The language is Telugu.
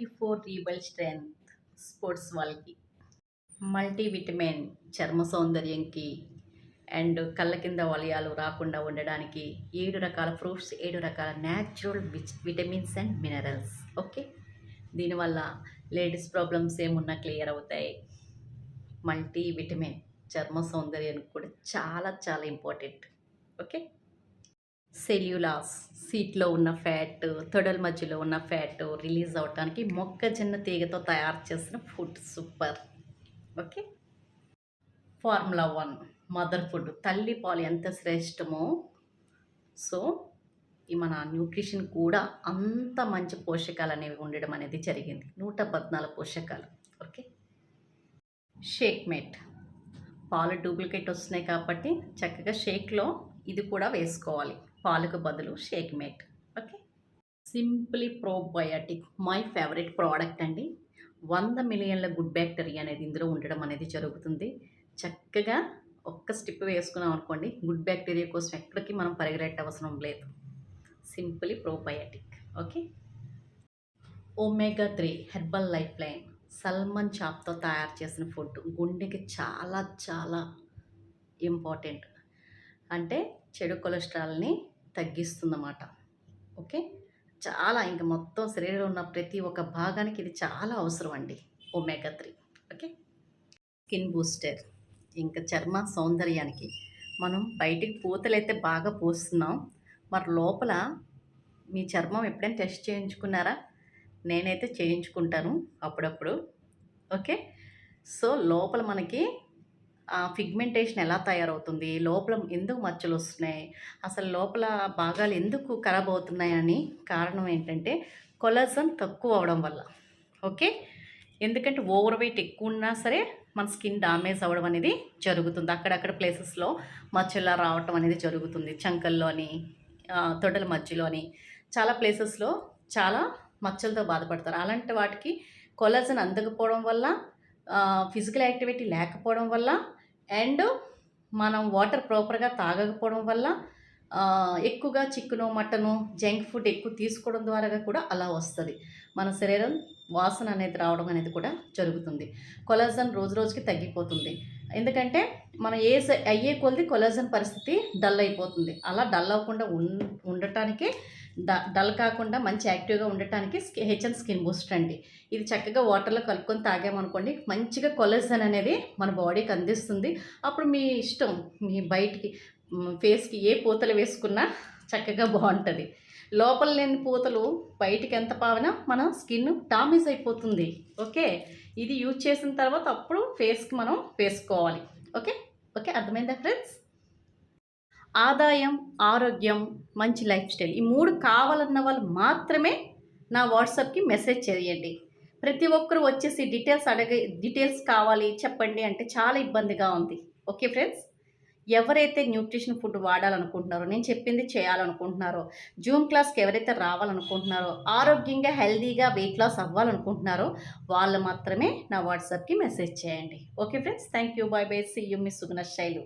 Fifty four rebuild strength sports వాళ్ళకి. మల్టీవిటమిన్ చర్మ సౌందర్యంకి అండ్ కళ్ళ కింద వలయాలు రాకుండా ఉండడానికి ఏడు రకాల ఫ్రూట్స్ ఏడు రకాల natural vitamins and minerals. Okay? దీనివల్ల లేడీస్ ప్రాబ్లమ్స్ ఏమున్నా క్లియర్ అవుతాయి. మల్టీ విటమిన్ చర్మ సౌందర్యానికి కూడా చాలా చాలా ఇంపార్టెంట్. ఓకే? సెల్యులాస్ సీట్లో ఉన్న ఫ్యాట్ తొడల మధ్యలో ఉన్న ఫ్యాట్ రిలీజ్ అవడానికి మొక్కజొన్న తీగతో తయారు చేసిన food super. Okay? Formula one mother food. తల్లి పాలు ఎంత శ్రేష్టమో. సో ఈ మన న్యూట్రిషన్ కూడా అంత మంచి పోషకాలు అనేవి ఉండడం అనేది జరిగింది. నూట పద్నాలుగు పోషకాలు. ఓకే? Shake mate. పాలు డూప్లికేట్ వస్తున్నాయి కాబట్టి చక్కగా షేక్లో ఇది కూడా వేసుకోవాలి. పాలకు బదులు shake mate okay? Simply probiotic. My favourite product అండి. వంద మిలియన్ల గుడ్ బ్యాక్టీరియా అనేది ఇందులో ఉండడం అనేది జరుగుతుంది. చక్కగా ఒక్క స్టిప్ వేసుకున్నాం అనుకోండి గుడ్ బ్యాక్టీరియా కోసం ఎక్కడికి మనం పరిగెట్ట అవసరం లేదు. Simply probiotic. Okay? Omega three herbal life line. Salmon చాప్తో తయారు చేసిన ఫుడ్. గుండెకి చాలా చాలా ఇంపార్టెంట్. అంటే చెడు కొలెస్ట్రాల్ని తగ్గిస్తుందన్నమాట. ఓకే? చాలా ఇంకా మొత్తం శరీరంలో ఉన్న ప్రతి ఒక్క భాగానికి ఇది చాలా అవసరం అండి. Omega three. Okay? Skin booster. ఇంకా చర్మ సౌందర్యానికి. మనం బయటికి పూతలైతే బాగా పూస్తున్నాం. మరి లోపల మీ చర్మం ఎప్పుడైనా టెస్ట్ చేయించుకున్నారా? నేనైతే చేయించుకుంటాను అప్పుడప్పుడు. ఓకే? సో లోపల మనకి ఫిగ్మెంటేషన్ ఎలా తయారవుతుంది? లోపల ఎందుకు మచ్చలు వస్తున్నాయి? అసలు లోపల భాగాలు ఎందుకు ఖరాబ్ అవుతున్నాయని కారణం ఏంటంటే కొలజన్ తక్కువ అవడం వల్ల. ఓకే? ఎందుకంటే ఓవర్ వెయిట్ ఎక్కువ ఉన్నా సరే మన స్కిన్ డామేజ్ అవ్వడం అనేది జరుగుతుంది. అక్కడక్కడ ప్లేసెస్లో మచ్చలా రావటం అనేది జరుగుతుంది. చంకల్లోని తొడల మధ్యలోని. చాలా ప్లేసెస్లో చాలా మచ్చలతో బాధపడతారు. అలాంటి వాటికి కొలజన్ అందకపోవడం వల్ల ఫిజికల్ యాక్టివిటీ లేకపోవడం వల్ల అండ్ మనం వాటర్ ప్రాపర్గా తాగకపోవడం వల్ల ఎక్కువగా చికెను మటను జంక్ ఫుడ్ ఎక్కువ తీసుకోవడం ద్వారా కూడా అలా వస్తుంది. మన శరీరం వాసన అనేది రావడం అనేది కూడా జరుగుతుంది. కొలజన్ రోజు రోజుకి తగ్గిపోతుంది. ఎందుకంటే మనం ఏ అయ్యే కొలది కొలజన్ పరిస్థితి డల్ అయిపోతుంది. అలా డల్ అవ్వకుండా ఉండటానికి డల్ కాకుండా మంచి యాక్టివ్గా ఉండటానికి హెచ్ఎన్ స్కిన్ బూస్టర్ అండి. ఇది చక్కగా వాటర్లో కలుపుకొని తాగామనుకోండి మంచిగా కొలెజన్ అనేది మన బాడీకి అందిస్తుంది. అప్పుడు మీ ఇష్టం మీ బయటికి ఫేస్కి ఏ పూతలు వేసుకున్నా చక్కగా బాగుంటుంది. లోపల లేని పూతలు బయటికి ఎంత పావినా మన స్కిన్ డామేజ్ అయిపోతుంది. ఓకే? ఇది యూజ్ చేసిన తర్వాత అప్పుడు ఫేస్కి మనం వేసుకోవాలి. ఓకే? ఓకే? అర్థమైందా ఫ్రెండ్స్? ఆదాయం ఆరోగ్యం మంచి లైఫ్ స్టైల్. ఈ మూడు కావాలన్న వాళ్ళు మాత్రమే నా వాట్సాప్కి మెసేజ్ చేయండి. ప్రతి ఒక్కరు వచ్చేసి డీటెయిల్స్ అడగ డీటెయిల్స్ కావాలి చెప్పండి అంటే చాలా ఇబ్బందిగా ఉంది. Okay friends? ఎవరైతే న్యూట్రిషన్ ఫుడ్ వాడాలనుకుంటున్నారో నేను చెప్పింది చేయాలనుకుంటున్నారో జూమ్ క్లాస్కి ఎవరైతే రావాలనుకుంటున్నారో ఆరోగ్యంగా హెల్దీగా వెయిట్ లాస్ అవ్వాలనుకుంటున్నారో వాళ్ళు మాత్రమే నా వాట్సాప్కి మెసేజ్ చేయండి. Okay friends? Thank you bye bye see you miss Suguna Shailu.